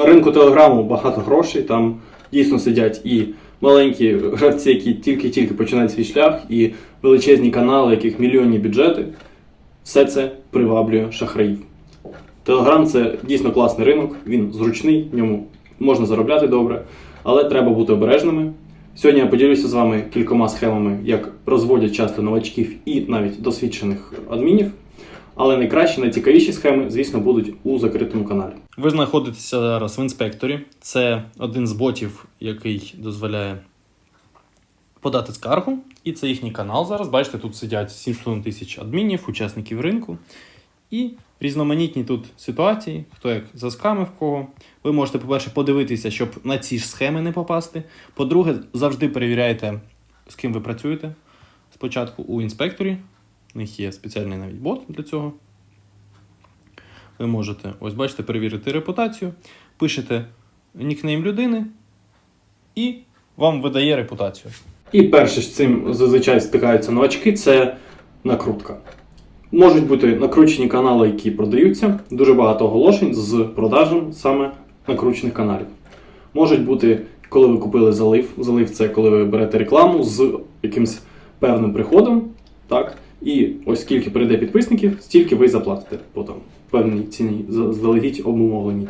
На ринку телеграму багато грошей, там дійсно сидять і маленькі гравці, які тільки-тільки починають свій шлях, і величезні канали, яких мільйонні бюджети. Все це приваблює шахраїв. Телеграм це дійсно класний ринок, він зручний, в ньому можна заробляти добре, але треба бути обережними. Сьогодні я поділюся з вами кількома схемами, як розводять часто новачків і навіть досвідчених адмінів. Але найкращі, найцікавіші схеми, звісно, будуть у закритому каналі. Ви знаходитеся зараз в інспекторі. Це один з ботів, який дозволяє подати скаргу. І це їхній канал зараз. Бачите, тут сидять 700 тисяч адмінів, учасників ринку. І різноманітні тут ситуації, хто як заскамив кого. Ви можете, по-перше, подивитися, щоб на ці ж схеми не попасти. По-друге, завжди перевіряйте, з ким ви працюєте. Спочатку у інспекторі. У них є спеціальний навіть бот для цього. Ви можете, ось бачите, перевірити репутацію, пишете нікнейм людини і вам видає репутацію. І перше з цим зазвичай стикаються новачки це накрутка. Можуть бути накручені канали, які продаються, дуже багато оголошень з продажем саме накручених каналів. Можуть бути, коли ви купили залив. Залив це коли ви берете рекламу з якимось певним приходом. Так? І ось скільки прийде підписників, стільки ви заплатите потім певній ціні, заздалегідь обумовленій.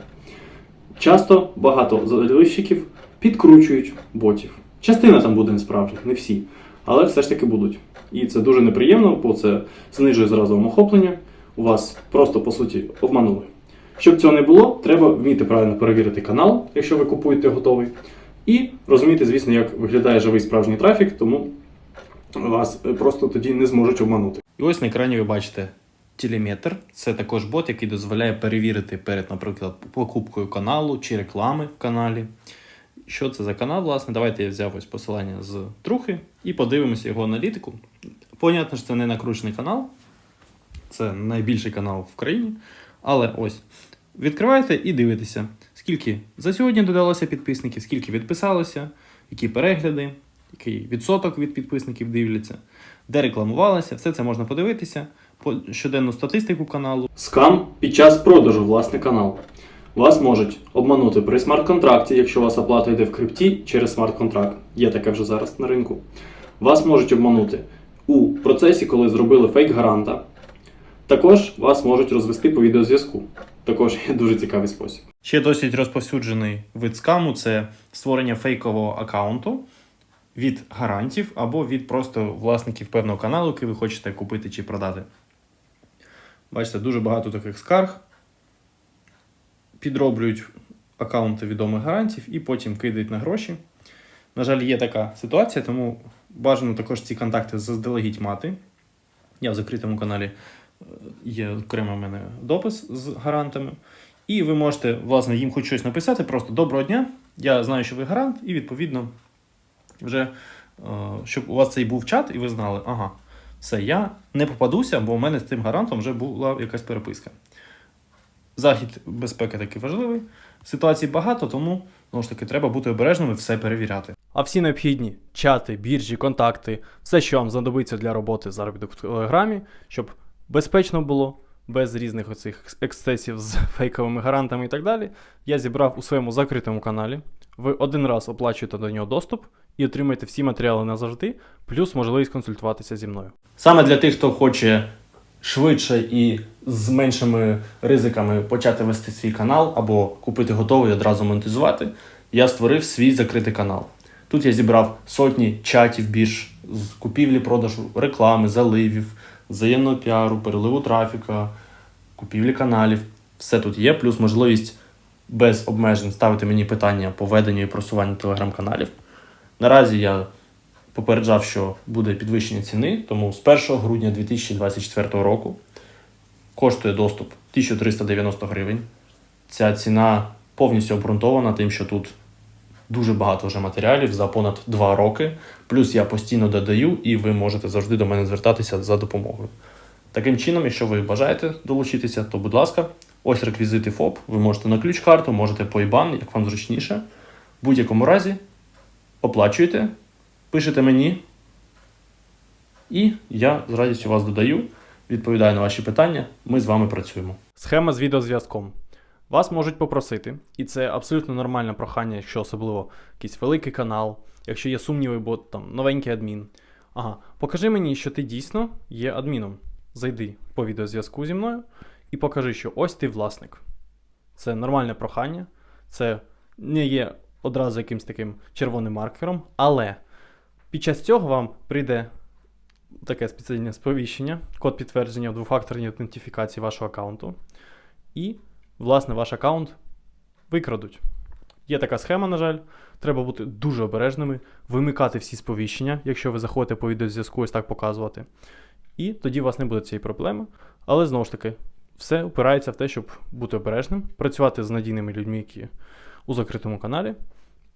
Часто багато заливщиків підкручують ботів. Частина там буде несправжніх, не всі, але все ж таки будуть. І це дуже неприємно, бо це знижує зразу охоплення. У вас просто по суті обманули. Щоб цього не було, треба вміти правильно перевірити канал, якщо ви купуєте готовий, і розуміти, звісно, як виглядає живий справжній трафік, тому вас просто тоді не зможуть обманути. І ось на екрані ви бачите телеметр. Це також бот, який дозволяє перевірити перед, наприклад, покупкою каналу чи реклами в каналі. Що це за канал, власне? Давайте я взяв ось посилання з трухи і подивимося його аналітику. Понятно, що це не накручений канал, це найбільший канал в країні. Але ось відкриваєте і дивитеся, скільки за сьогодні додалося підписників, скільки відписалося, які перегляди, який відсоток від підписників дивляться, де рекламувалося, все це можна подивитися, по щоденну статистику каналу. Скам під час продажу власне канал. Вас можуть обманути при смарт-контракті, якщо у вас оплата йде в крипті через смарт-контракт. Є таке вже зараз на ринку. Вас можуть обманути у процесі, коли зробили фейк гаранта. Також вас можуть розвести по відеозв'язку. Також є дуже цікавий спосіб. Ще досить розповсюджений вид скаму це створення фейкового аккаунту від гарантів або від просто власників певного каналу, який ви хочете купити чи продати. Бачите, дуже багато таких скарг. Підроблюють аккаунти відомих гарантів і потім кидають на гроші. На жаль, є така ситуація, тому бажано також ці контакти заздалегідь мати. Я в закритому каналі е, є окремо в мене допис з гарантами. І ви можете, власне, їм хоч щось написати, просто доброго дня. Я знаю, що ви гарант, і відповідно, вже е, щоб у вас цей був чат, і ви знали, ага, все, я не попадуся, бо у мене з тим гарантом вже була якась переписка. Захід безпеки такий важливий. Ситуацій багато, тому знову ж таки треба бути обережними, все перевіряти. А всі необхідні чати, біржі, контакти, все, що вам знадобиться для роботи заробіток в Телеграмі, щоб безпечно було, без різних оцих ексцесів з фейковими гарантами і так далі, я зібрав у своєму закритому каналі. Ви один раз оплачуєте до нього доступ і отримаєте всі матеріали назавжди, плюс можливість консультуватися зі мною. Саме для тих, хто хоче швидше і з меншими ризиками почати вести свій канал або купити готовий і одразу монетизувати, я створив свій закритий канал. Тут я зібрав сотні чатів більш з купівлі, продажу, реклами, заливів, взаємного піару, переливу трафіка, купівлі каналів. Все тут є, плюс можливість без обмежень ставити мені питання по веденню і просуванню телеграм-каналів. Наразі я попереджав, що буде підвищення ціни, тому з 1 грудня 2024 року коштує доступ 1390 гривень. Ця ціна повністю обґрунтована тим, що тут дуже багато вже матеріалів за понад 2 роки. Плюс я постійно додаю, і ви можете завжди до мене звертатися за допомогою. Таким чином, якщо ви бажаєте долучитися, то будь ласка, ось реквізити ФОП. Ви можете на ключ-карту, можете по IBAN, як вам зручніше. В будь-якому разі оплачуєте, пишете мені, і я з радістю вас додаю, відповідаю на ваші питання. Ми з вами працюємо. Схема з відеозв'язком. Вас можуть попросити, і це абсолютно нормальне прохання, якщо особливо якийсь великий канал, якщо є сумніви, бо там новенький адмін. Ага, покажи мені, що ти дійсно є адміном. Зайди по відеозв'язку зі мною і покажи, що ось ти власник. Це нормальне прохання, це не є одразу якимсь таким червоним маркером, але під час цього вам прийде таке спеціальне сповіщення, код підтвердження в двофакторній аутентифікації вашого аккаунту. І, власне, ваш аккаунт викрадуть. Є така схема, на жаль. Треба бути дуже обережними, вимикати всі сповіщення, якщо ви заходите по відеозв'язку, ось так показувати. І тоді у вас не буде цієї проблеми. Але знову ж таки, все опирається в те, щоб бути обережним, працювати з надійними людьми, які у закритому каналі.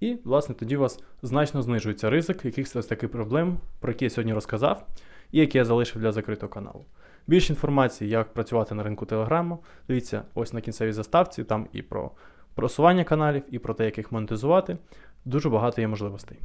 І, власне, тоді у вас значно знижується ризик якихось ось таких проблем, про які я сьогодні розказав, і які я залишив для закритого каналу. Більше інформації, як працювати на ринку Телеграму, дивіться ось на кінцевій заставці, там і про просування каналів, і про те, як їх монетизувати. Дуже багато є можливостей.